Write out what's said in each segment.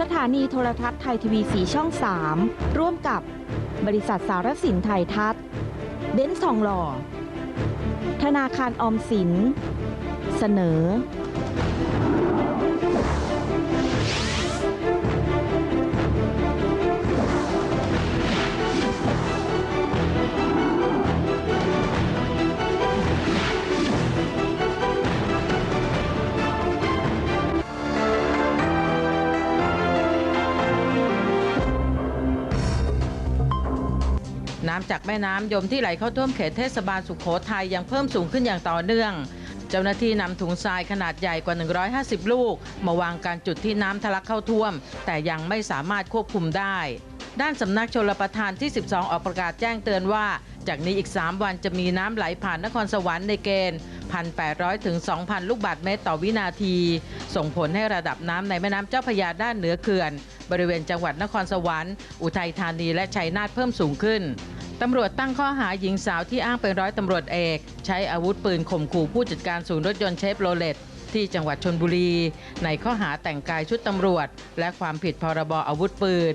สถานีโทรทัศน์ไทยทีวีสีช่อง 3 ร่วมกับบริษัทสารสินไทยทัศน์เบนซ์ทองหล่อ ธนาคารออมสิน เสนอำจากแม่น้ำยมที่ไหลเข้าท่วมเขตเทศบาลสุขโขทัยยังเพิ่มสูงขึ้นอย่างต่อเนื่อง เจ้าหน้าที่นำถุงทรายขนาดใหญ่กว่า 150 ลูก มาวางการจุดที่น้ำทะลักเข้าท่วม แต่ยังไม่สามารถควบคุมได้ ด้านสำนักชลประทานที่ 12 ออกประกาศแจ้งเตือนว่า จากนี้อีก 3 วันจะมีน้ำไหลผ่านนครสวรรค์ในเกณฑ์ 1,800 ถึง 2,000 ลูกบาศก์เมตรต่อวินาที ส่งผลให้ระดับน้ำในแม่น้ำเจ้าพระยาด้านเหนือเขื่อน บริเวณจังหวัดนครสวรรค์ อุทัยธานีและชัยนาทเพิ่มสูงขึ้น ตำรวจตั้งข้อหาหญิงสาวที่อ้างเป็นร้อยตำรวจเอก ใช้อาวุธปืนข่มขู่ผู้จัดการศูนย์รถยนต์เชฟโรเลตที่จังหวัดชนบุรี ในข้อหาแต่งกายชุดตำรวจ และความผิดพรบอาวุธปืน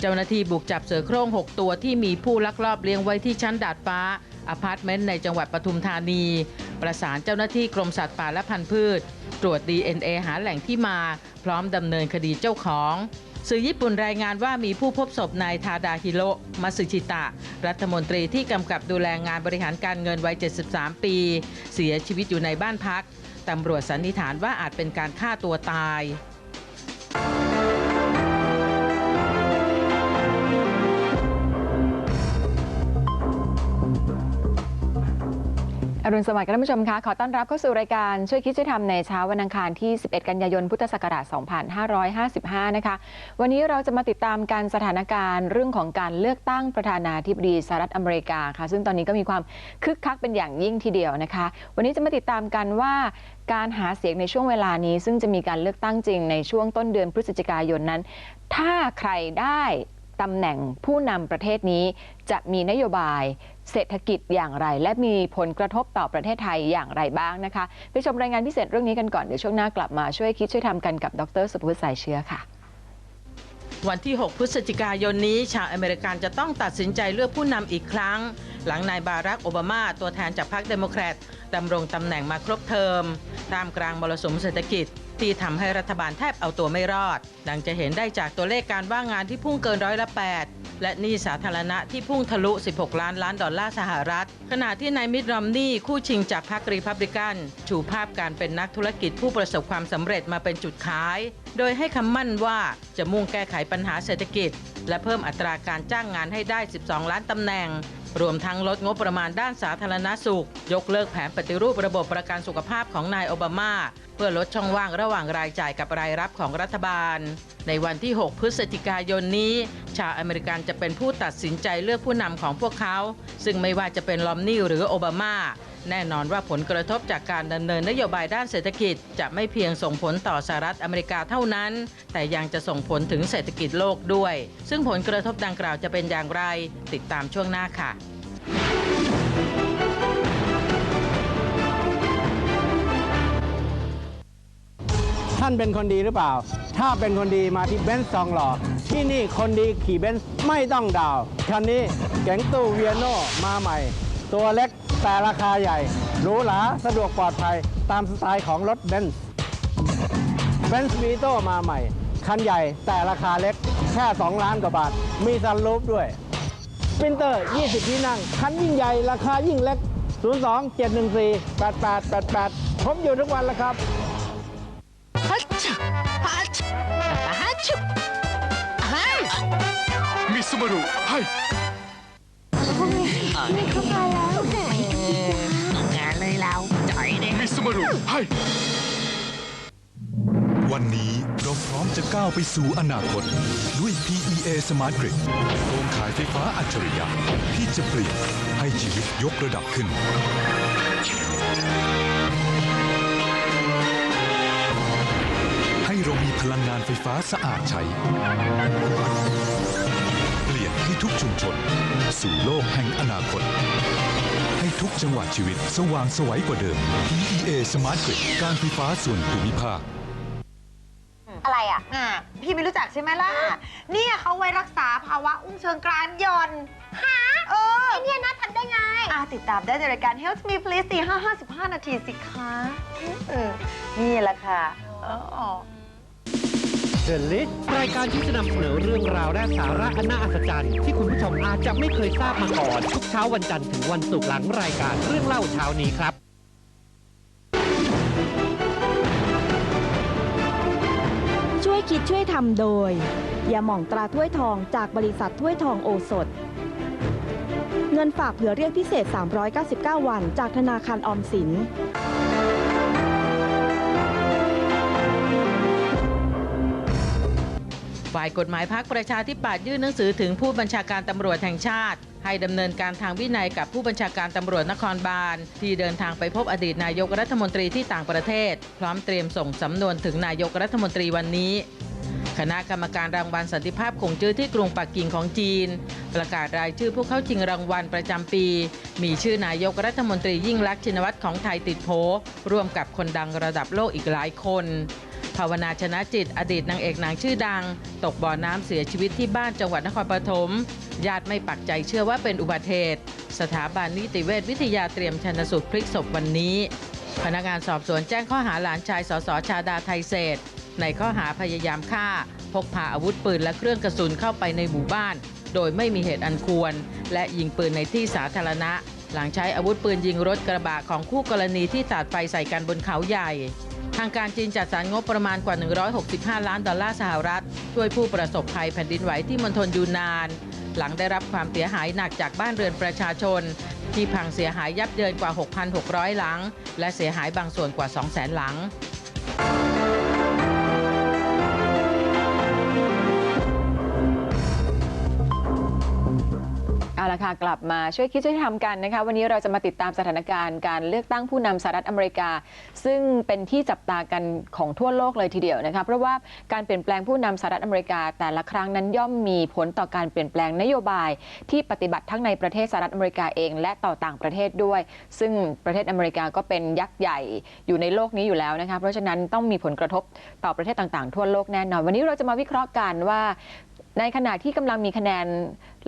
เจ้าหน้าที่บุกจับเสือโคร่ง 6 ตัวที่มีผู้ลักลอบเลี้ยงไว้ที่ชั้นดาดฟ้าอพาร์ตเมนต์ในจังหวัดปทุมธานี ประสานเจ้าหน้าที่กรมสัตว์ป่าและพันธุ์พืช ตรวจ DNA หาแหล่งที่มา พร้อมดำเนินคดีเจ้าของ สื่อญี่ปุ่นรายงานว่ามีผู้พบศพนายทาดาฮิโรมาสึชิตะ รัฐมนตรีที่กำกับดูแลงานบริหารการเงินวัย 73 ปี เสียชีวิตอยู่ในบ้านพักตำรวจสันนิษฐานว่าอาจเป็นการฆ่าตัวตาย รุณสวัสดิ์ค่ะท่านผู้ชมคะขอต้อนรับเข้าสู่รายการช่วยคิดช่วยทำในเช้าวันอังคารที่ 11 กันยายน พุทธศักราช 2555 นะคะ วันนี้เราจะมาติดตามการสถานการณ์เรื่องของการเลือกตั้งประธานาธิบดีสหรัฐอเมริกาค่ะ ซึ่งตอนนี้ก็มีความคึกคักเป็นอย่างยิ่งทีเดียวนะคะ วันนี้จะมาติดตามกันว่าการหาเสียงในช่วงเวลานี้ ซึ่งจะมีการเลือกตั้งจริงในช่วงต้นเดือนพฤศจิกายนนั้น ถ้าใครได้ตำแหน่งผู้นำประเทศนี้จะมีนโยบาย เศรษฐกิจอย่างไร และมีผลกระทบต่อประเทศไทยอย่างไรบ้างนะคะ ไปชมรายงานพิเศษเรื่องนี้กันก่อน เดี๋ยวช่วงหน้ากลับมาช่วยคิดช่วยทำกันกับดรสุภวุฒิสายเชื้อค่ะวันที่ 6 พฤศจิกายนนี้ ชาวอเมริกันจะต้องตัดสินใจเลือกผู้นำอีกครั้ง หลังนายบารักโอบามาตัวแทนจากพรรคเดโมแครตดำรงตำแหน่งมาครบเทอมท่ามกลางมรสุมเศรษฐกิจ ที่ทำให้รัฐบาลแทบเอาตัวไม่รอด ดังจะเห็นได้จากตัวเลขการว่างงานที่พุ่งเกินร้อยละ8 และหนี้สาธารณะที่พุ่งทะลุ 16 ล้านล้านดอลลาร์สหรัฐ ขณะที่นายมิตรอมนี่คู่ชิงจากพรรครีพับลิกัน ชูภาพการเป็นนักธุรกิจผู้ประสบความสำเร็จมาเป็นจุดขาย โดยให้คำมั่นว่าจะมุ่งแก้ไขปัญหาเศรษฐกิจ และเพิ่มอัตราการจ้างงานให้ได้ 12 ล้านตำแหน่ง รวมทั้งลดงบประมาณด้านสาธารณสุข ยกเลิกแผนปฏิรูประบบประกันสุขภาพของนายโอบามา เพื่อลดช่องว่างระหว่างรายจ่ายกับรายรับของรัฐบาล ในวันที่ 6 พฤศจิกายนนี้ ชาวอเมริกันจะเป็นผู้ตัดสินใจเลือกผู้นำของพวกเขา ซึ่งไม่ว่าจะเป็นลอมนี่หรือโอบามา แน่นอนว่าผลกระทบจากการดำเนินนโยบายด้านเศรษฐกิจ จะไม่เพียงส่งผลต่อสหรัฐอเมริกาเท่านั้น แต่ยังจะส่งผลถึงเศรษฐกิจโลกด้วย ซึ่งผลกระทบดังกล่าวจะเป็นอย่างไร ติดตามช่วงหน้าค่ะท่านเป็นคนดีหรือเปล่า ถ้าเป็นคนดีมาที่เบนซ์ซองหล่อ ที่นี่คนดีขี่เบนซ์ไม่ต้องดาว คันนี้เก๋งตู้เวียโนมาใหม่ ตัวเล็ก แต่ราคาใหญ่หรูหราสะดวกปลอดภัยตามสไตล์ของรถเบนซ์เบนซ์วีโตมาใหม่ คันใหญ่แต่ราคาเล็กแค่ 2 ล้านกว่าบาท มีซันรูฟด้วยสปรินเตอร์ 20 ที่นั่ง คันยิ่งใหญ่ ราคายิ่งเล็ก 02 714 8888 ผมอยู่ทุกวันแล้วครับฮัชชะฮัชฮัชเฮ้ยมิสมารุให้ง มารุให้ วันนี้เราพร้อมจะก้าวไปสู่อนาคต ด้วย PEA Smart Grid โครงข่ายไฟฟ้าอัจฉริยะที่จะเปลี่ยนให้ชีวิตยกระดับขึ้น ให้เรามีพลังงานไฟฟ้าสะอาดใช้ เปลี่ยนให้ทุกชุมชน สู่โลกแห่งอนาคต ทุกจังหวะชีวิตสว่างไสวัยกว่าเดิม PEA Smart Grid การไฟฟ้าส่วนภูมิภาค อะไรอะ อ่าพี่ไม่รู้จักใช่ไหมล่ะ เนี่ยเขาไว้รักษาภาวะอุ้งเชิงกรานหย่อนหาเออไอเนี่ยนะทำได้ไง อ่าติดตามได้ในรายการ Health Me Please ตีห้าห้าสิบห้านาทีสิคะเออนี่แหละค่ะอ๋อ The List รายการที่จะนำเสนอเรื่องราวและสาระอันน่าอัศจรรย์ ที่คุณผู้ชมอาจจะไม่เคยทราบมาก่อน ทุกเช้าวันจันทร์ถึงวันศุกร์หลังรายการเรื่องเล่าเช้านี้ครับ ช่วยคิดช่วยทำโดยยาหม่องตราถ้วยทองจากบริษัทถ้วยทองโอสถ เงินฝากเผื่อเรียกพิเศษ 399 วัน จากธนาคารออมสิน ฝ่ายกฎหมายพักประชาธิปัตย์ยื่นหนังสือถึงผู้บัญชาการตำรวจแห่งชาติ ให้ดำเนินการทางวินัยกับผู้บัญชาการตำรวจนครบาล ที่เดินทางไปพบอดีตนายกรัฐมนตรีที่ต่างประเทศ พร้อมเตรียมส่งสำนวนถึงนายกรัฐมนตรีวันนี้ คณะกรรมการรางวัลสันติภาพคงจื้อที่กรุงปักกิ่งของจีน ประกาศรายชื่อผู้เข้าชิงรางวัลประจำปี มีชื่อนายกรัฐมนตรียิ่งลักษณ์ชินวัตรของไทยติดโผร่วมกับคนดังระดับโลกอีกหลายคน ภาวนาชนะจิตอดีตนางเอกหนังชื่อดัง ตกบ่อน้ำเสียชีวิตที่บ้านจังหวัดนครปฐมญาติไม่ปักใจเชื่อว่าเป็นอุบัติเหตุ สถาบันนิติเวชวิทยาเตรียมชันสูตรพลิกศพวันนี้ พนักงานสอบสวนแจ้งข้อหาหลานชายสสชาดาไทยเศษ ในข้อหาพยายามฆ่า พกพาอาวุธปืนและเครื่องกระสุนเข้าไปในหมู่บ้าน โดยไม่มีเหตุอันควร และยิงปืนในที่สาธารณะ หลังใช้อาวุธปืนยิงรถกระบะของคู่กรณีที่สาดไฟใส่กันบนเขาใหญ่างการจีนจัดสรรงบประมาณกว่า 165 ล้านดอลลาร์สหรัฐ ช่วยผู้ประสบภัยแผ่นดินไหวที่มณฑลยูนาน หลังได้รับความเสียหายหนักจากบ้านเรือนประชาชน ที่พังเสียหายยับเยินกว่า 6,600 หลัง และเสียหายบางส่วนกว่า 200,000 หลัง เอาละค่ะกลับมาช่วยคิดช่วยทำกันนะคะ วันนี้เราจะมาติดตามสถานการณ์การเลือกตั้งผู้นำสหรัฐอเมริกา ซึ่งเป็นที่จับตากันของทั่วโลกเลยทีเดียวนะคะเพราะว่าการเปลี่ยนแปลงผู้นำสหรัฐอเมริกา แต่ละครั้งนั้นย่อมมีผลต่อการเปลี่ยนแปลงนโยบาย ที่ปฏิบัติทั้งในประเทศสหรัฐอเมริกาเอง และต่อต่างประเทศด้วย ซึ่งประเทศอเมริกาก็เป็นยักษ์ใหญ่อยู่ในโลกนี้อยู่แล้วนะคะเพราะฉะนั้นต้องมีผลกระทบต่อประเทศต่างๆ ทั่วโลกแน่นอน วันนี้เราจะมาวิเคราะห์กันว่าในขณะที่กำลังมีคะแนน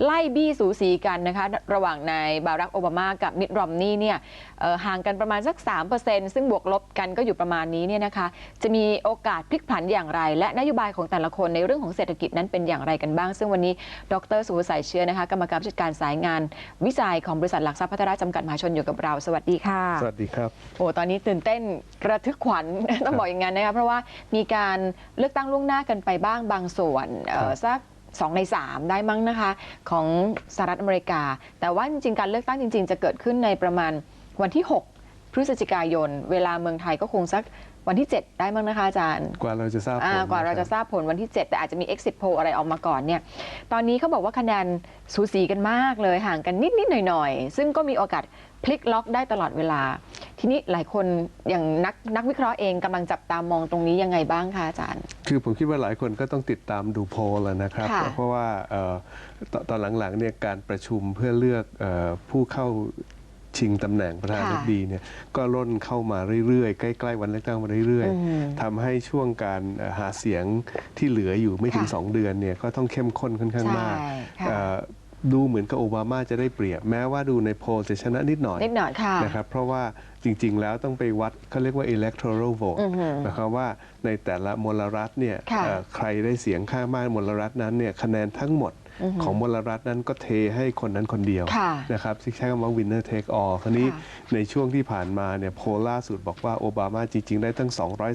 ไล่บี้สูสีกันนะคะระหว่างนายบารักโอบามากับมิตรอมนี่เนี่ยเอ่อห่างกันประมาณสัก 3%ซึ่งบวกลบกันก็อยู่ประมาณนี้เนี่ยนะคะจะมีโอกาสพลิกผันอย่างไร และนโยบายของแต่ละคนในเรื่องของเศรษฐกิจนั้นเป็นอย่างไรกันบ้าง ซึ่งวันนี้ดรสุวสายเชื้อนะคะกรรมการผู้จัดการสายงาน วิจัยของบริษัทหลักทรัพย์พัฒนาจำกัดมหาชนอยู่กับเราสวัสดีค่ะ สวัสดีครับโอ้ตอนนี้ตื่นเต้นระทึกขวัญต้องบอกอย่างนั้นนะคะเพราะว่ามีการเลือกตั้งล่วงหน้ากันไปบ้างบางส่วนเอ่อสัก สองใน 3 ได้มั้งนะคะ ของสหรัฐอเมริกา แต่ว่าจริงๆการเลือกตั้งจริง ๆ จะเกิดขึ้นในประมาณวันที่ 6 พฤศจิกายน เวลาเมืองไทยก็คงสักวันที่ 7 ได้มั้งนะคะอาจารย์กว่าเราจะทราบผอ่าลกว่าเราจะนคบทราบผลวันที่ 7 แต่อาจจะมี exit poll อะไรออกมาก่อนเนี่ยตอนนี้เขาบอกว่าคะแนนสูสีกันมากเลยห่างกันนิด ๆ หน่อย ๆ ซึ่งก็มีโอกาสพลิกล็อกได้ตลอดเวลา ทีนี้หลายคนอย่างนักนักวิเคราะห์เองกำลังจับตามองตรงนี้ยังไงบ้างคะอาจารย์ คือผมคิดว่าหลายคนก็ต้องติดตามดูโพลแล้วนะครับค่ะเพราะว่าเอ่อตตอนหลังๆเนี่ยการประชุมเพื่อเลือกเออผู้เข้า ชิงตำแหน่งประธานาธิบดีเนี่ยก็ล่นเข้ามาเรื่อยๆ ใกล้ๆวันเลือกตั้งมาเรื่อยอืมๆทำให้ช่วงการเอ่อหาเสียงที่เหลืออยู่ไม่ถึงค่ะ2เดือนเนี่ยก็ต้องเข้มข้นค่อนข้างมากใช่ค่ะเอ่อดูเหมือนกับโอบามาจะได้เปรียบ แม้ว่าดูในโพลจะชนะนิดหน่อยนิดหน่อยค่ะนะครับเพราะว่าจริง ๆ แล้วต้องไปวัดเขาเรียกว่า electoral vote อือหือหมายความว่าในแต่ละมลรัฐเนี่ยค่ะเอ่อใครได้เสียงข้างมากมลรัฐนั้นเนี่ยคะแนนทั้งหมดอือหือ ของมลรัฐนั้นก็เทให้คนนั้นคนเดียวค่ะนะครับที่ใช้คำว่า winner take all คราวนี้ค่ะในช่วงที่ผ่านมาเนี่ยโพลล่าสุดบอกว่าโอบามาจริง ๆ ได้ตั้ง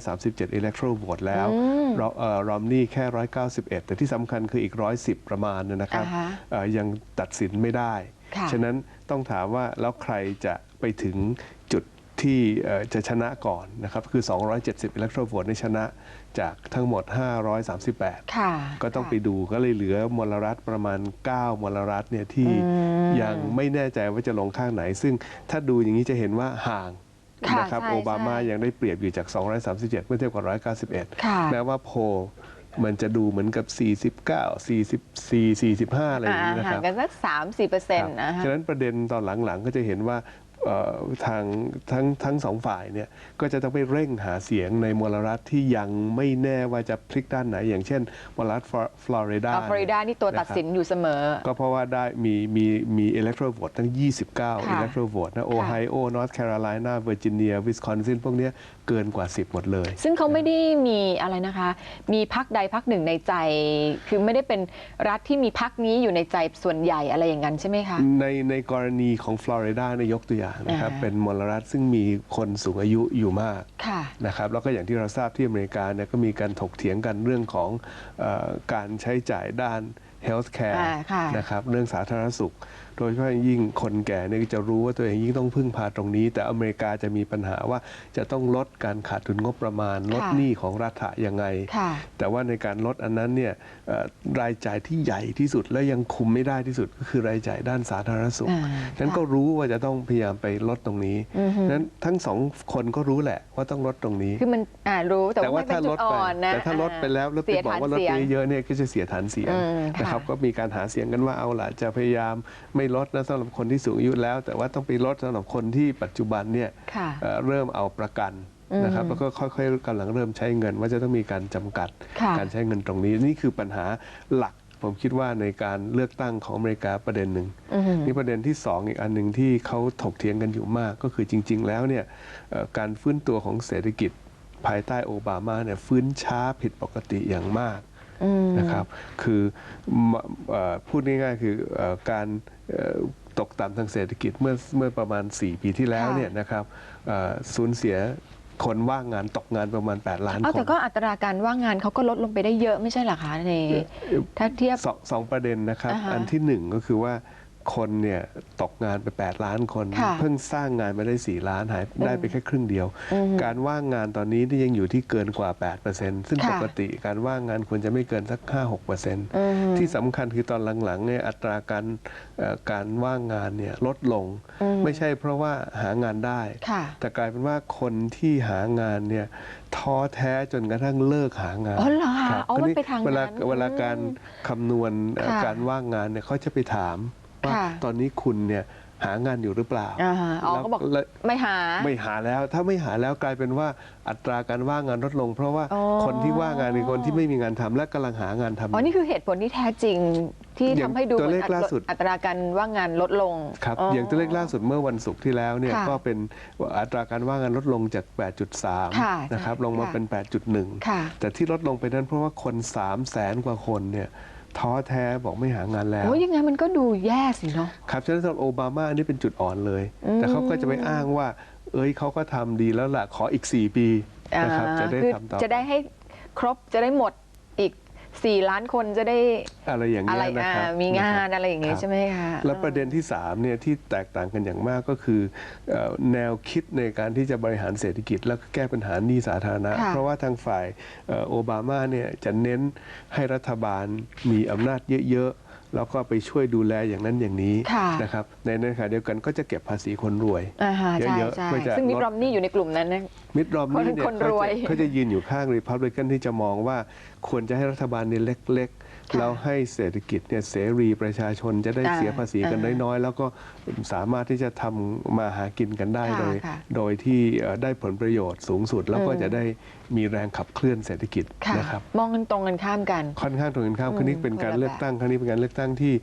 237 electoral vote แล้วอืมรอเอ่อรอมนี่แค่ 191 แต่ที่สำคัญคืออีก 110 ประมาณเนยนะครับอ่าฮะเอ่อยังตัดสินไม่ได้ค่ะฉะนั้นต้องถามว่าแล้วใครจะไปถึงจุด ที่เอ่อจะชนะก่อนนะครับคือ 270 electoral vote ในชนะจากทั้งหมด 538ค่ะก็ต้องไปดูก็เลยเหลือมลรัฐประมาณ 9 มลรัฐเนี่ยที่อืมยังไม่แน่ใจว่าจะลงข้างไหน ซึ่งถ้าดูอย่างนี้จะเห็นว่าห่างค่ะนะครับใช่โอบามาใช่ยังได้เปรียบอยู่จาก 237 เมื่อเทียบกับค่ะ191 แม้ว่าโพลมันจะดูเหมือนกับ 49 44 45 อะไรอย่างนี้นะคห่างรับกันสัก3-4%เปอร์เซ็นต์นะคคะรับฉะนั้นประเด็นตอนหลังๆ ก็จะเห็นว่าเอ่อ ทางทั้งทั้งสองฝ่ายเนี่ยก็จะต้องไปเร่งหาเสียงในมลรัฐที่ยังไม่แน่ว่าจะพลิกด้านไหน อย่างเช่นมลรัฐฟลอริดาเอาฟลอริดานี่ตัวตัดสินอยู่เสมอ ก็เพราะว่าได้มีมีมี electoral vote ทั้ง 29ค่ะ electoral vote นะโอไฮโอนอร์ทแคโรไลนาเวอร์จิเนียวิสคอนซินพวกเนี้ย เกินกว่า 10 หมดเลย ซึ่งเขาไม่ได้มีอะไรนะคะ มีพักใดพักหนึ่งในใจ คือไม่ได้เป็นรัฐที่มีพักนี้อยู่ในใจส่วนใหญ่อะไรอย่างนั้นใช่ไหมคะ ในในกรณีของฟลอริดาในยยกตัวอย่างนะครับ อ่า เป็นมลรัฐซึ่งมีคนสูงอายุอยู่มาก ค่ะ นะครับแล้วก็อย่างที่เราทราบที่อเมริกาเนี่ยก็มีการถกเถียงกันเรื่องของเออการใช้จ่ายด้าน healthcare อ่าค่ะนะครับเรื่องสาธารณสุข โดยเฉพาะอย่างยิ่งคนแก่เนี่ยจะรู้ว่าตัวเองยิ่งต้องพึ่งพาตรงนี้ แต่อเมริกาจะมีปัญหาว่าจะต้องลดการขาดทุนงบประมาณ ลดค่ะหนี้ของรัฐะยังไง ค่ะ แต่ว่าในการลดอันนั้นเนี่ยเอ่อรายจ่ายที่ใหญ่ที่สุดและยังคุมไม่ได้ที่สุดก็คือรายจ่ายด้านสาธารณสุขอ่าฉะนั้นก็รู้ว่าจะต้องพยายามไปลดตรงนี้อือฮึ ฉะนั้นทั้งสองคนก็รู้แหละว่าต้องลดตรงนี้ คือมันอ่ารู้แต่แต่ว่าว่าไม่เป็นถ้าจุลดดไปอ่อนนะแต่ถ้าลดไปแล้วแล้วไปเสียบอกฐานว่าลดเสียไปงเยอะๆเนี่ยก็จะเสียฐานเสียงอืมค่ะนะครับก็มีการหาเสียงกันว่าเอาล่ะจะพยายามไม่ลดนะสำหรับคนที่สูงอายุแล้ว แต่ว่าต้องไปลดสำหรับคนที่ปัจจุบันเนี่ยค่ะ เอ่อเริ่มเอาประกันนะครับอืมแล้วก็ค่อยๆกำลังเริ่มใช้เงิน ว่าจะต้องมีการจำกัดค่ะ การใช้เงินตรงนี้ นี่คือปัญหาหลักผมคิดว่าในการเลือกตั้งของอเมริกาประเด็นหนึ่ง อือหือนี่ประเด็นที่สองอีกอันหนึ่งที่เขาถกเถียงกันอยู่มากก็คือจริง ๆ แล้วเนี่ยเอ่อการฟื้นตัวของเศรษฐกิจภายใต้โอบามาเนี่ยฟื้นช้าผิดปกติอย่างมากอืม นะครับ คือมเอ่อพูดง่ายๆคือเอ่อการเอ่อตกต่ำทางเศรษฐกิจเมื่อเมื่อประมาณ 4 ปีที่แล้วค่ะเนี่ยนะครับเอ่อสูญเสียคนว่างงานตกงานประมาณ 8 ล้านเอาคแต่นก็อัตราการว่างงานเขาก็ลดลงไปได้เยอะไม่ใช่เหรอคะในถ้าเทียบสองสองประเด็นนะครับอ่าฮะอันที่หนึ่งก็คือว่า คนเนี่ยตกงานไป 8 ล้านคน ค่ะเพิ่งสร้างงานมาได้ 4 ล้านหายได้ไปแค่ครึ่งเดียวอืมการว่างงานตอนนี้ที่ยังอยู่ที่เกินกว่า 8%ซึ่งค่ะ ปกติการว่างงานควรจะไม่เกินสัก 5-6%อืมที่สำคัญคือตอนหลังๆเนี่ยอัตราการเอ่อการว่างงานเนี่ยลดลงอืมไม่ใช่เพราะว่าหางานได้ ค่ะแต่กลายเป็นว่าคนที่หางานเนี่ยท้อแท้จนกระทั่งเลิกหางานอ๋อเหรอคะครับอ๋อคราวมันไปทางเวลานั้นเวลาอืมการคำนวณเอ่อค่ะ การว่างงานเนี่ยเขาจะไปถาม ว่าค่ะตอนนี้คุณเนี่ยหางานอยู่หรือเปล่าอ่าฮะอ๋อแล้วเขาบอกแล้วไม่หา ไม่หาแล้ว ถ้าไม่หาแล้วกลายเป็นว่าอัตราการว่างงานลดลง เพราะว่าอ๋อคนที่ว่างงานคือคนที่ไม่มีงานทำและกำลังหางานทำอ๋อนี่คือเหตุผลที่แท้จริงที่อย่าทำงให้ดูตัวเลขหมือนล่าสุดอัตราการว่างงานลดลงครับอย่างตัวเลขล่าสุดเมื่อวันศุกร์ที่แล้วเนี่ยค่ะก็เป็นอัตราการว่างงานลดลงจากค่ะ8.3 นะครับใช่ลงมาค่ะเป็น 8.1ค่ะแต่ที่ลดลงไปนั้นเพราะว่าคน 3 0 0แสนกว่าคนเนี่ย ท้อแท้บอกไม่หางานแล้วโอ้ยยังไงมันก็ดูแย่สิเนาะครับฉะนั้นสำหรับโอบามาอันนี้เป็นจุดอ่อนเลยอืมแต่เขาก็จะไปอ้างว่า เอ้ยเขาก็ทำดีแล้วล่ะขออีก 4 ปีนะครับอ่าจะได้คือทำต่อจะได้ให้ครบจะได้หมด อีก4ล้านคนจะได้อะไรอย่างอะเงี้ไรยนะครับอ่ามีงานนะครับอะไรอย่างงี้ครับใช่ไหมคะ แล้วประเด็นที่3เนี่ยที่แตกต่างกันอย่างมากก็คือเอ่อแนวคิดในการที่จะบริหารเศรษฐกิจ แล้วก็แก้ปัญหาหนี้สาธารณะ ค่ะ เพราะว่าทางฝ่ายเอ่อโอบามาเนี่ยจะเน้นให้รัฐบาลมีอำนาจเยอะๆ แล้วก็ไปช่วยดูแลอย่างนั้นอย่างนี้ค่ะนะครับในในขณะเดียวกันก็จะเก็บภาษีคนรวยอ่าฮะใช่เยอะใช่ๆเพื่อจะซึ่งมิตลรดรอมนี่อยู่ในกลุ่มนั้นนะมิดรอมนี่เนี่ยคนเขารวยจะเขาจะยืนอยู่ข้างรีพับลิกันที่จะมองว่าควรจะให้รัฐบาลเนี่ยเล็กค่ะๆ แล้วให้เศรษฐกิจเนี่ยเสรีประชาชนจะได้อ่าเสียภาษีกันอ่าน้อยๆ แล้วก็สามารถที่จะทำมาหากินกันได้ค่ะโดยค่ะโดยที่เอ่อได้ผลประโยชน์สูงสุดแล้วก็อืมจะได้มีแรงขับเคลื่อนเศรษฐกิจค่ะนะครับมองกันตรงกันข้ามกันค่อนข้างตรงกันข้ามอืมครั้งนี้เป็นการคนละเลือกตั้งครั้งนี้เป็นการเลือกตั้งที่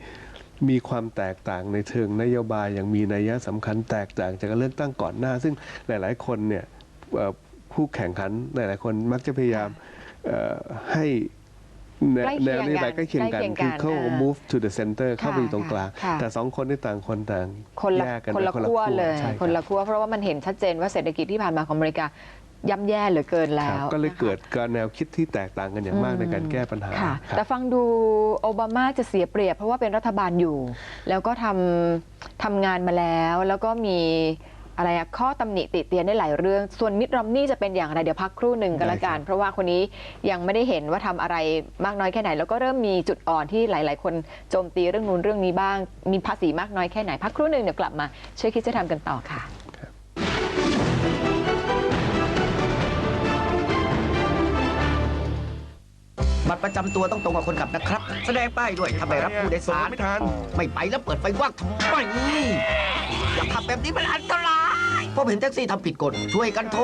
มีความแตกต่างในเชิงนโยบายอย่างมีนัยสำคัญแตกต่างจากการเลือกตั้งก่อนหน้า ซึ่งหลาย ๆ คนเนี่ยเอ่อผู้แข่งขันหลาย ๆ คนมักจะพยายามเอ่อให้ แนวใกล้เคีแนยงวนโยบายกันใกล้เคียงกัน ใกล้เคียงกันคือเข้า อ่า move to the center เข้าไปอยู่ตรงกลาง ค่ะ แต่สองคนนี่ต่างคนต่างคนละแยกกันคนละไปขั้วเลย ใช่รับคนละขั้วเพราะว่ามันเห็นชัดเจนว่าเศรษฐกิจที่ผ่านมาของอเมริกาย่ำแย่เหลือเกินแล้ครับวก็เลยนะคะ เกิดการแนวคิดที่แตกต่างกันอย่างมากในการแก้ปัญหาค่ะ ครับ แต่ฟังดูโอบามาจะเสียเปรียบเพราะว่าเป็นรัฐบาลอยู่ แล้วก็ทำทำงานมาแล้ว แล้วก็มี อะไรอะข้อตำหนิติเตียนได้หลายเรื่อง ส่วนมิตรรอมนี่จะเป็นอย่างไรเดี๋ยวพักครู่หนึ่งกันละกัน เพราะว่าคนนี้ยังไม่ได้เห็นว่าทำอะไรมากน้อยแค่ไหน แล้วก็เริ่มมีจุดอ่อนที่หลาย ๆ คนโจมตีเรื่องนู้นเรื่องนี้บ้าง มีภาษีมากน้อยแค่ไหนพักครู่หนึ่งเดี๋ยวกลับมาช่วยคิดจะทำกันต่อค่ะพบัตรประจำตัวต้องตรงกับคนขับนะครับ แสดงป้ายด้วยถ้าไม่รับผู้โดยสารไม่ทันไม่ไปแล้วเปิดไฟว่างทำไมอย่าขับแบบนี้มันอันตราย พบเห็นแท็กซี่ทำผิดกฎช่วยกันโทร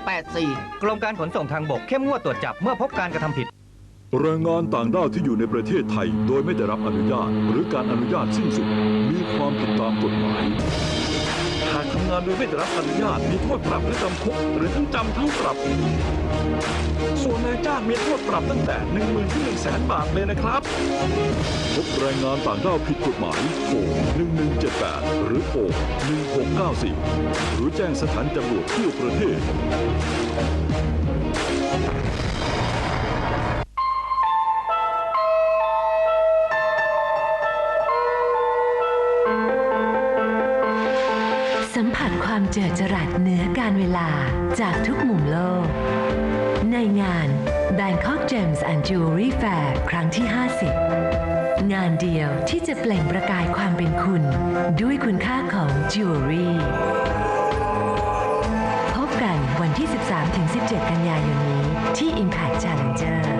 1584 กรมการขนส่งทางบกเข้มงวดตรวจจับเมื่อพบการกระทำผิด แรงงานต่างด้าวที่อยู่ในประเทศไทย โดยไม่ได้รับอนุญาต หรือการอนุญาตสิ้นสุดมีความผิดตามกฎหมาย ทำงานโดยไม่ได้รับอนุญาตมีโทษปรับหรือจำคุกหรือทั้งจำทั้งปรับ ส่วนนายจ้างมีโทษปรับตั้งแต่ 1 0,000ถึง1 0 0 0 0 0บาทเลยนะครับพบแรงงานต่างด้าวผิดกฎหมายโทร1178 หรือโทร1694 หรือแจ้งสถานตำรวจทั่วประเทศ เจิดจรัสเหนือการเวลาจากทุกมุมโลก ในงาน Bangkok Gems and Jewelry Fair ครั้งที่ 50 งานเดียวที่จะเปล่งประกายความเป็นคุณ ด้วยคุณค่าของ Jewelry พบกันวันที่ 13-17 กันยายนนี้ที่ Impact Challenger เช้าเสาร์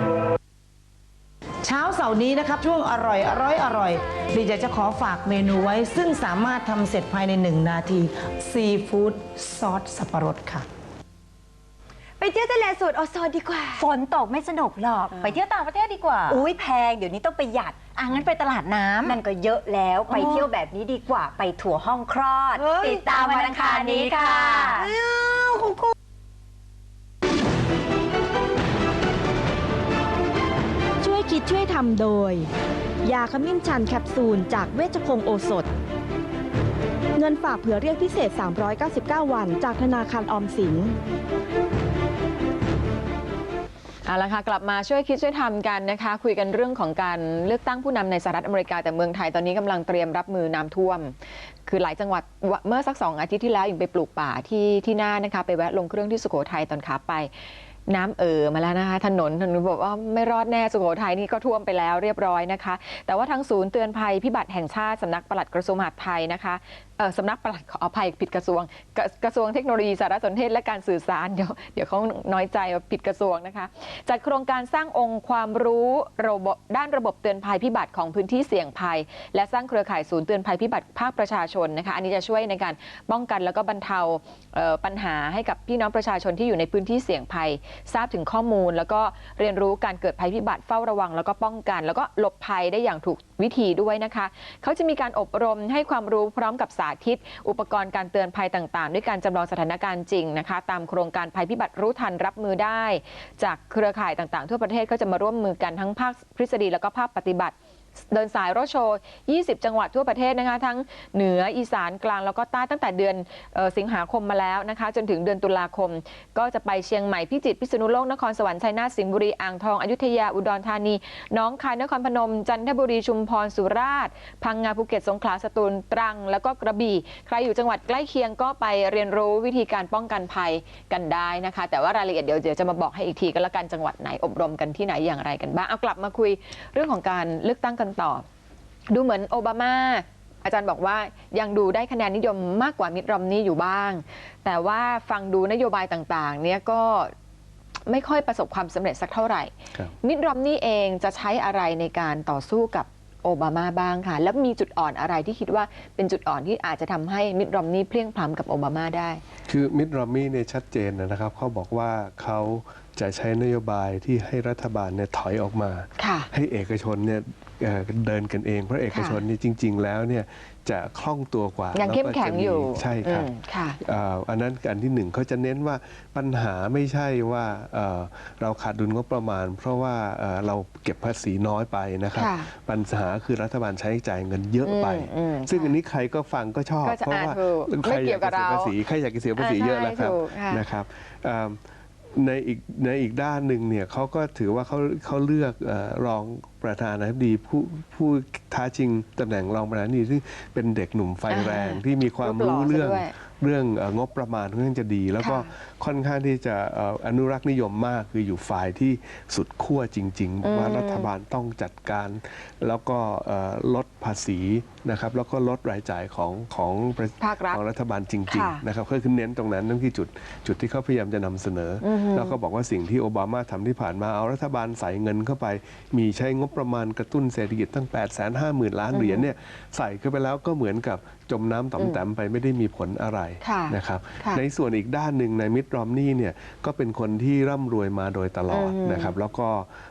นี้นะครับ ช่วงอร่อยอร่อยอร่อยดีใจจะขอฝากเมนูไว้ ซึ่งสามารถทำเสร็จภายใน 1 นาที ซีฟู้ดซอสสับปะรดค่ะ ไปเที่ยวทะเลสูตรออโซนดีกว่า ฝนตกไม่สนุกหรอก ไปเที่ยวต่างประเทศดีกว่า อุ้ยแพง เดี๋ยวนี้ต้องประหยัด อะงั้นไปตลาดน้ำ นั่นก็เยอะแล้ว ไปอ๋อเที่ยวแบบนี้ดีกว่า ไปถั่วห้องคลอด เฮ้ย ติดตามวันอังคารนี้ค่ะช่วยคิด ช่วยทำโดย ยาขมิ้นชันแคปซูลจากเวชพงศ์โอสถ เงินฝากเผื่อเรียกพิเศษ 399 วัน จากธนาคารออมสินเอาละค่ะกลับมาช่วยคิดช่วยทำกันนะคะ คุยกันเรื่องของการเลือกตั้งผู้นำในสหรัฐอเมริกาแต่เมืองไทยตอนนี้กำลังเตรียมรับมือน้ำท่วม คือหลายจังหวัดเมื่อสักสองอาทิตย์ที่แล้วยังไปปลูกป่าที่ที่น่านนะคะ ไปแวะลงเครื่องที่สุโขทัยตอนขาไป น้ำเอ่อมาแล้วนะคะ ถนนถนนบอกว่าไม่รอดแน่สุโขทัยนี่ก็ท่วมไปแล้วเรียบร้อยนะคะ แต่ว่าทางศูนย์เตือนภัยพิบัติแห่งชาติสำนักปลัดกระทรวงมหาดไทยนะคะเออสำนักปลัดขออภัยผิดกระทรวงกระกระทรวงเทคโนโลยีสารสนเทศและการสื่อสารเดี๋ยวเดี๋ยวเขาน้อยใจผิดกระทรวงนะคะ จัดโครงการสร้างองค์ความรู้ระบบด้านระบบเตือนภัยพิบัติของพื้นที่เสี่ยงภัย และสร้างเครือข่ายศูนย์เตือนภัยพิบัติภาคประชาชนนะคะอันนี้จะช่วยในการป้องกันแล้วก็บรรเทาเปัญหาให้กับพี่น้องประชาชนที่อยู่ในพื้นที่เสี่ยงภัยทราบถึงข้อมูล แล้วก็เรียนรู้การเกิดภัยพิบัติเฝ้าระวัง แล้วก็ป้องกัน แล้วก็หลบภัยได้อย่างถูกวิธีด้วยนะคะเขาจะมีการอบรมให้ความรู้พร้อมกับสาธิต อุปกรณ์การเตือนภัยต่างๆ ด้วยการจำลองสถานการณ์จริงนะคะ ตามโครงการภัยพิบัติรู้ทันรับมือได้ จากเครือข่ายต่างๆ ทั่วประเทศก็จะมาร่วมมือกันทั้งภาคทฤษฎีแล้วก็ภาคปฏิบัติ เดินสายรถโชว์ 20 จังหวัดทั่วประเทศนะคะ ทั้งเหนืออีสานกลางแล้วก็ใต้ตั้งแต่เดือนออสิงหาคมมาแล้วนะคะ จนถึงเดือนตุลาคม ก็จะไปเชียงใหม่พิจิตรพิษณุโลกนครสวรรค์ชัยนาทสิงห์บุรีอ่างทองอยุธยาอุดรธานีน้องคายนครพนม จันทบุรีชุมพรสุราษฎร์พังงาภูเก็ตสงขลาสตูลตรัง แล้วก็กระบี่ ใครอยู่จังหวัดใกล้เคียงก็ไปเรียนรู้วิธีการป้องกันภัยกันได้นะคะ แต่ว่ารายละเอียดเดี๋ยวเดี๋ยวจะมาบอกให้อีกทีก็แล้วกันจังหวัดไหนอบรมกันที่ไหนอย่างไรกันบ้างเอากลับมาคุยเรื่องของการเลือกตั้งกันต่อ ดูเหมือนโอบามาอาจารย์บอกว่ายังดูได้คะแนนนิยมมากกว่ามิตรรอมนี่อยู่บ้าง แต่ว่าฟังดูนโยบายต่างๆ เนี่ยก็ไม่ค่อยประสบความสำเร็จสักเท่าไหร่ครับมิตรรอมนี่เองจะใช้อะไรในการต่อสู้กับโอบามาบ้างค่ะ แล้วมีจุดอ่อนอะไรที่คิดว่าเป็นจุดอ่อนที่อาจจะทำให้มิตรรอมนี่เพลียงพล้ำกับโอบามาได้ คือมิตรรอมมี่เนี่ยชัดเจนนะครับเขาบอกว่าเขา จะใช้นโยบายที่ให้รัฐบาลเนี่ยถอยออกมาค่ะให้เอกชนเนี่ยเอ่อเดินกันเอง เพราะเอกชนนี่จริง ๆ แล้วเนี่ยจะคล่องตัวกว่ายังแล้วเข้มก็แข็งจะมีอยู่ใช่ครับอืมค่ะเอ่ออันนั้นอันที่หนึ่งเขาจะเน้นว่าปัญหาไม่ใช่ว่าเอ่อเราขาดดุลงบประมาณ เพราะว่าเอ่อเราเก็บภาษีน้อยไปนะครับค่ะปัญหาคือรัฐบาลใช้จ่ายเงินเยอะไปอืมอืมซึ่งอันนี้ใครก็ฟังก็ชอบก็จะเพราะว่าอ่าถูกใครไม่อเกี่ยายกวกัจะบเสียเราภาษีใครอยากจะเสียภาษีอ่าเยอะแล้วครับใช่ถูกค่ะนะครับเอ่อ ในอีกในอีกด้านหนึ่งเนี่ยเขาก็ถือว่าเขาเขาเลือกเออรองประธานาธิบดีผู้ผู้ท้าชิงตำแหน่งรองประธานาธิบดีซึ่งเป็นเด็กหนุ่มไฟแรงอ่าที่มีความรูปหล่อรู้เรื่องซะด้วย เรื่องเอ่องบประมาณค่อนข้างจะดี แล้วก็ค่อนข้างที่จะเอ่ออนุรักษ์นิยมมาก คืออยู่ฝ่ายที่สุดขั้วจริงอืมๆว่ารัฐบาลต้องจัดการ แล้วก็เอ่อลดภาษีนะครับแล้วก็ลดรายจ่ายของของประภาครัฐของรัฐบาลจริงค่ะๆนะครับก็คือเน้นตรงนั้นนั่นคือจุดจุดที่เขาพยายามจะนำเสนอออฮึแล้วก็บอกว่าสิ่งที่โอบามาทำที่ผ่านมาเอารัฐบาลใส่เงินเข้าไป มีใช้งบประมาณกระตุ้นเศรษฐกิจตั้ง8 5 0 0 0 0ล้านเหรียญเนี่ยใส่เข้าไปแล้วก็เหมือนกับ จมน้ำต่อมแต้มไปไม่ได้มีผลอะไรค่ะนะครับค่ะในส่วนอีกด้านหนึ่งในมิตรรอมนี่เนี่ยก็เป็นคนที่ร่ำรวยมาโดยตลอดอืมนะครับแล้วก็เอ่อ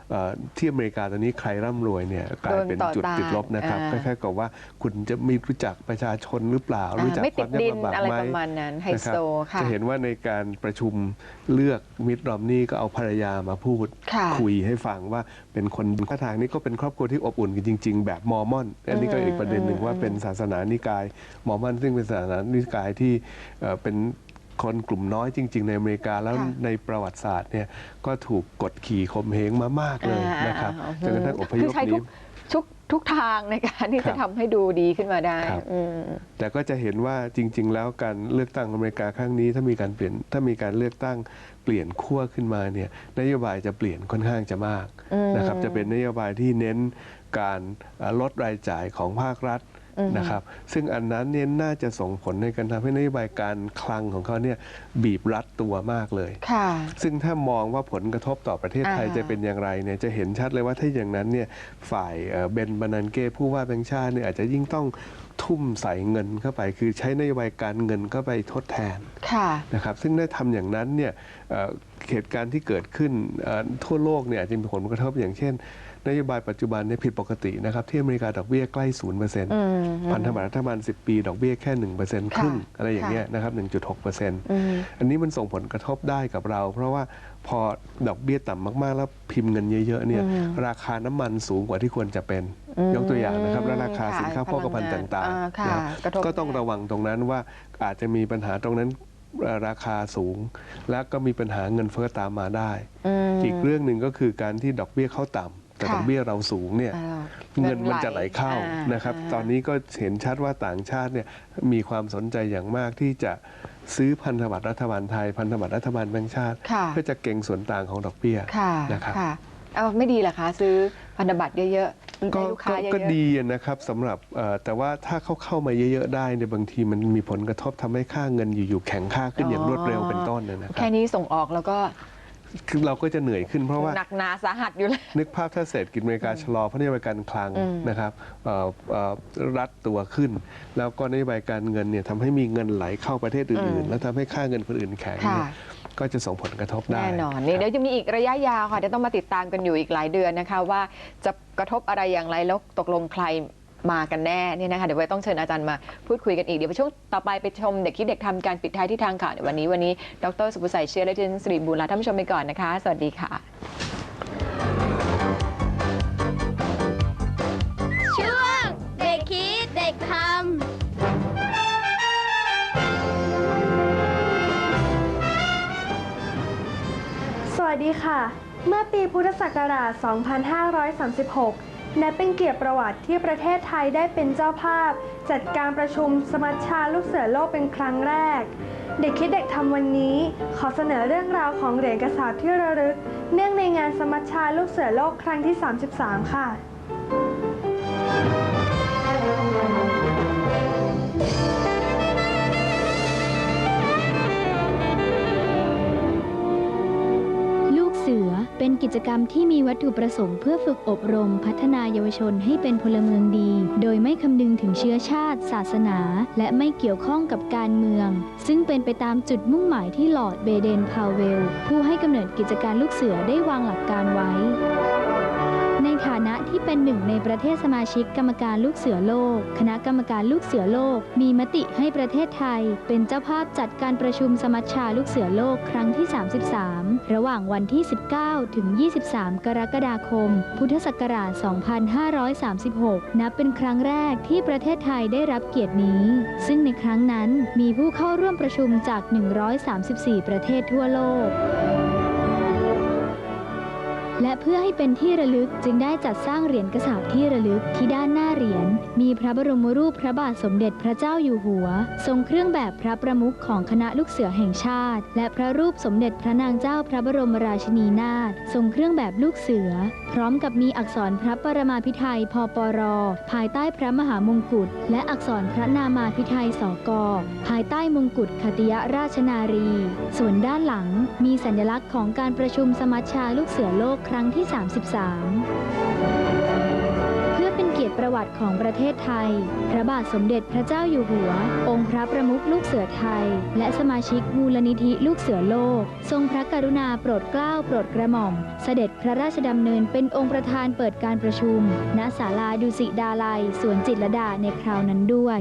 ที่อเมริกาตอนนี้ใครร่ำรวยเนี่ยกลายเป็นโดนต่อจุดต้านติดลบนะครับอ่าคล้ายๆกับว่าคุณจะไม่รู้จักประชาชนหรือเปล่า รู้จักไม่คติวาดมยากดินลำบากอะไรไหมประมาณนั้นไฮนะโซครับค่ะจะเห็นว่าในการประชุมเลือกมิตรรอมนี่ก็เอาภรรยามาพูดค่ะคุยให้ฟังว่าเป็นคนท่าทางนี้ก็เป็นครอบครัวที่อบอุ่นกันจริง ๆ แบบมอร์มอนอันนี้ก็อีกประเด็นหนึ่งว่าเป็นศาสนานิกายมอร์มอนซึ่งเป็นศาสนานิกายที่เอ่อเป็น คนกลุ่มน้อยจริง ๆ ในอเมริกาแล้วค่ะในประวัติศาสตร์เนี่ยก็ถูกกดขี่ข่มเหงมามากเลยนะครับอ่าจนกระทั่งอพยคือพใช้หทุนีกทุกทุกทางในการที่ครัจะบทำให้ดูดีขึ้นมาได้ครับ อืม แต่ก็จะเห็นว่าจริง ๆ แล้วการเลือกตั้งอเมริกาครั้งนี้ ถ้ามีการเปลี่ยนถ้ามีการเลือกตั้งเปลี่ยนขั้วขึ้นมาเนี่ยนโยบายจะเปลี่ยนค่อนข้างจะมากอืมนะครับจะเป็นนโยบายที่เน้นการเอ่อลดรายจ่ายของภาครัฐอืม นะครับซึ่งอันนั้นเนี่ยน่าจะส่งผลในการทำให้นโยบายการคลังของเขาเนี่ยบีบรัดตัวมากเลยค่ะซึ่งถ้ามองว่าผลกระทบต่อประเทศไทยอ่าจะเป็นอย่างไรเนี่ยจะเห็นชัดเลยว่าถ้าอย่างนั้นเนี่ยฝ่ายเอ่อเบนบานันเก้ผู้ว่าแบงค์ชาติเนี่ยอาจจะยิ่งต้องทุ่มใส่เงินเข้าไป คือใช้นโยบายการเงินเข้าไปทดแทนค่ะนะครับซึ่งได้ทำอย่างนั้นเนี่ย เอ่อเหตุการณ์ที่เกิดขึ้นเอ่อทั่วโลกเนี่ยอาจจะมีผลกระทบอย่างเช่น นโยบายปัจจุบันเนี่ยผิดปกตินะครับ ที่อเมริกาดอกเบี้ยใกล้ศูนย์เปอร์เซ็นต์อืมพันธบัตรรัฐบาล10ปี ดอกเบี้ยแค่1%เปอร์เซ็นต์ครึ่งอะไรอย่างเงี้ยนะครับ1.6เปอร์เซ็นต์อืมอันนี้มันส่งผลกระทบได้กับเรา เพราะว่าพอดอกเบี้ยต่ำมากๆ แล้วพิมพ์เงินเยอะๆเนี่ยอืมราคาน้ำมันสูงกว่าที่ควรจะเป็นอืมยกตัวอย่างนะครับและราคาค่ะสินค้าโภคภัณฑ์พลังงานต่างอ่าๆค่ะนะครับกระทบก็ต้องระวังตรงนั้นว่าอาจจะมีปัญหาตรงนั้นเอ่อ ราคาสูง และก็มีปัญหาเงินเฟ้อตามมาได้มอีกเรื่องหนึ่งก็คือการที่ดอกเบี้ยเข้าต่ำแต่ค่ะดอกเบี้ยเราสูงเนี่ยอ่าเงินมันจะไหลเข้าอ่านนะครับอ่าตอนนี้ก็เห็นชัดว่าต่างชาติเนี่ยมีความสนใจอย่างมากที่จะซื้อพันธบัตรรัฐบาลไทย พันธบัตรรัฐบาลแบงก์ชาติค่ะเพื่อจะเก่งส่วนต่างของดอกเบี้ยค่ะนะครับค่ะ เอาไม่ดีเหรอคะ ซื้อพันธบัตรเยอะๆก็ให้ลูกก็ค้าเยอะๆก็ดีนะครับสำหรับเอ่อแต่ว่าถ้าเขาเข้ามาเยอะ ๆ ได้เนี่ยบางทีมันมีผลกระทบทำให้ค่าเงินอยู่ๆแข็งค่าขึ้นอย่างรวดเร็วเป็นต้นนะนะครัแค่บนี้ส่งออกแล้วก็คือเราก็จะเหนื่อยขึ้นเพราะว่า หนักหนาสาหัสอยู่เลยนึกภาพถ้าเศรษฐกิจอเมริกาชะลอเพราะนโยบายการคลังอืมนะครับเอ่อเอ่อรัดตัวขึ้น แล้วก็นโยบายการเงินเนี่ยทำให้มีเงินไหลเข้าประเทศอื่นๆแล้วทำให้ค่าเงินคนอื่นแข็งค่ะเนี่ย ก็จะส่งผลกระทบได้แน่นอนนี่เดี๋ยวจะมีอีกระยะยาวค่ะเดี๋ยวต้องมาติดตามกันอยู่อีกหลายเดือนนะคะ ว่าจะกระทบอะไรอย่างไรแล้วตกลงใครมากันแน่เนี่ยนะคะเดี๋ยวไว้ต้องเชิญอาจารย์มาพูดคุยกันอีก เดี๋ยวช่วงต่อไปไปชมเด็กคิดเด็กทำการปิดท้ายที่ทางข่าวในวันนี้วันนี้ ดรสุภชัยเชื้อและดินสิริบูรณ์ลาท่านผู้ชมไปก่อนนะคะ สวัสดีค่ะ วัสดีค่ะ เมื่อปีพุทธศักราช 2536 นับเป็นเกียรติประวัติที่ประเทศไทยได้เป็นเจ้าภาพ จัดการประชุมสมัชชาลูกเสือโลกเป็นครั้งแรก เด็กคิดเด็กทำวันนี้ ขอเสนอเรื่องราวของเหรียญกระสาบที่ระลึก เนื่องในงานสมัชชาลูกเสือโลกครั้งที่ 33 ค่ะ เป็นกิจกรรมที่มีวัตถุประสงค์เพื่อฝึกอบรมพัฒนาเยาวชนให้เป็นพลเมืองดี โดยไม่คำนึงถึงเชื้อชาติ ศาสนา และไม่เกี่ยวข้องกับการเมือง ซึ่งเป็นไปตามจุดมุ่งหมายที่หลอดเบเดนพาวเวล ผู้ให้กำเนิดกิจการลูกเสือได้วางหลักการไว้ เป็นหนึ่งในประเทศสมาชิกกรรมการลูกเสือโลก คณะกรรมการลูกเสือโลก มีมติให้ประเทศไทย เป็นเจ้าภาพจัดการประชุมสมัชชาลูกเสือโลกครั้งที่ 33 ระหว่างวันที่ 19 ถึง 23 กรกฎาคม พุทธศักราช 2536 นับเป็นครั้งแรกที่ประเทศไทยได้รับเกียรตินี้ ซึ่งในครั้งนั้นมีผู้เข้าร่วมประชุมจาก และเพื่อให้เป็นที่ระลึกจึงได้จัดสร้างเหรียญกระสาบที่ระลึกที่ด้านหน้าเหรียญมีพระบรมรูปพระบาทสมเด็จพระเจ้าอยู่หัว ทรงเครื่องแบบพระประมุขของคณะลูกเสือแห่งชาติ และพระรูปสมเด็จพระนางเจ้าพระบรมราชินีนาถทรงเครื่องแบบลูกเสือ พร้อมกับมีอักษรพระปรมาภิไธยพปร ภายใต้พระมหามงกุฎและอักษรพระนามาภิไธยสกภายใต้มงกุฎคติยราชนารี ส่วนด้านหลังมีสัญลักษณ์ของการประชุมสมัชชาลูกเสือโลกครั้งที่ 33 เพื่อเป็นเกียรติประวัติของประเทศไทย พระบาทสมเด็จพระเจ้าอยู่หัว องค์พระประมุขลูกเสือไทย และสมาชิกมูลนิธิลูกเสือโลก ทรงพระกรุณาโปรดเกล้าโปรดกระหม่อม เสด็จพระราชดำเนินเป็นองค์ประธานเปิดการประชุม ณ ศาลาดุสิดาลัยสวนจิตรลดาในคราวนั้นด้วย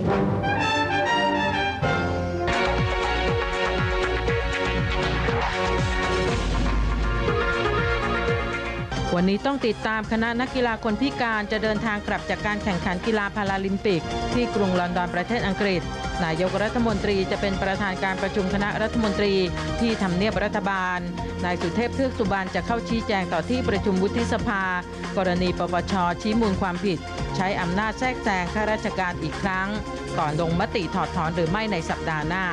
วันนี้ต้องติดตามคณะนักกีฬาคนพิการจะเดินทางกลับจากการแข่งขันกีฬาพาราลิมปิก ที่กรุงลอนดอนประเทศอังกฤษ นายกรัฐมนตรีจะเป็นประธานการประชุมคณะรัฐมนตรีที่ทำเนียบรัฐบาล นายสุเทพเทือกสุบานจะเข้าชี้แจงต่อที่ประชุมวุฒิสภา กรณีปปชชี้มูลความผิด ใช้อำนาจแทรกแซงข้าราชการอีกครั้ง ก่อนลงมติถอดถอนหรือไม่ในสัปดาห์หน้า